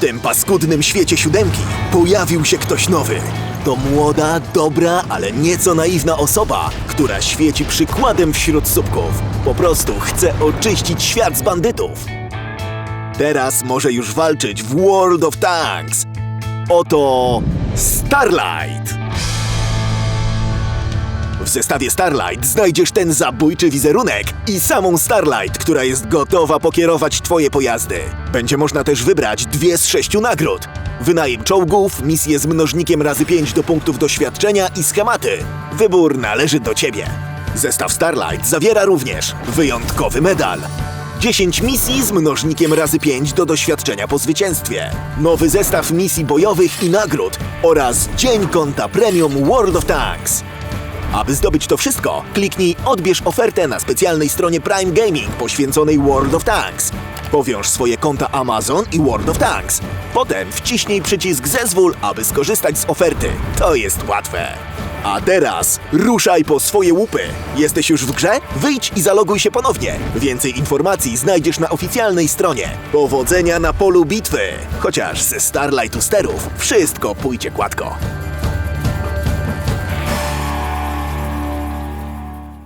tym paskudnym świecie siódemki pojawił się ktoś nowy. To młoda, dobra, ale nieco naiwna osoba, która świeci przykładem wśród subków. Po prostu chce oczyścić świat z bandytów. Teraz może już walczyć w World of Tanks. Oto Starlight. W zestawie Starlight znajdziesz ten zabójczy wizerunek i samą Starlight, która jest gotowa pokierować twoje pojazdy. Będzie można też wybrać dwie z sześciu nagród. Wynajem czołgów, misje z mnożnikiem razy 5 do punktów doświadczenia i schematy. Wybór należy do ciebie. Zestaw Starlight zawiera również wyjątkowy medal. 10 misji z mnożnikiem razy 5 do doświadczenia po zwycięstwie. Nowy zestaw misji bojowych i nagród oraz dzień konta premium World of Tanks. Aby zdobyć to wszystko, kliknij Odbierz ofertę na specjalnej stronie Prime Gaming poświęconej World of Tanks. Powiąż swoje konta Amazon i World of Tanks. Potem wciśnij przycisk Zezwól, aby skorzystać z oferty. To jest łatwe. A teraz ruszaj po swoje łupy. Jesteś już w grze? Wyjdź i zaloguj się ponownie. Więcej informacji znajdziesz na oficjalnej stronie. Powodzenia na polu bitwy! Chociaż ze Starlight Usterów wszystko pójdzie gładko.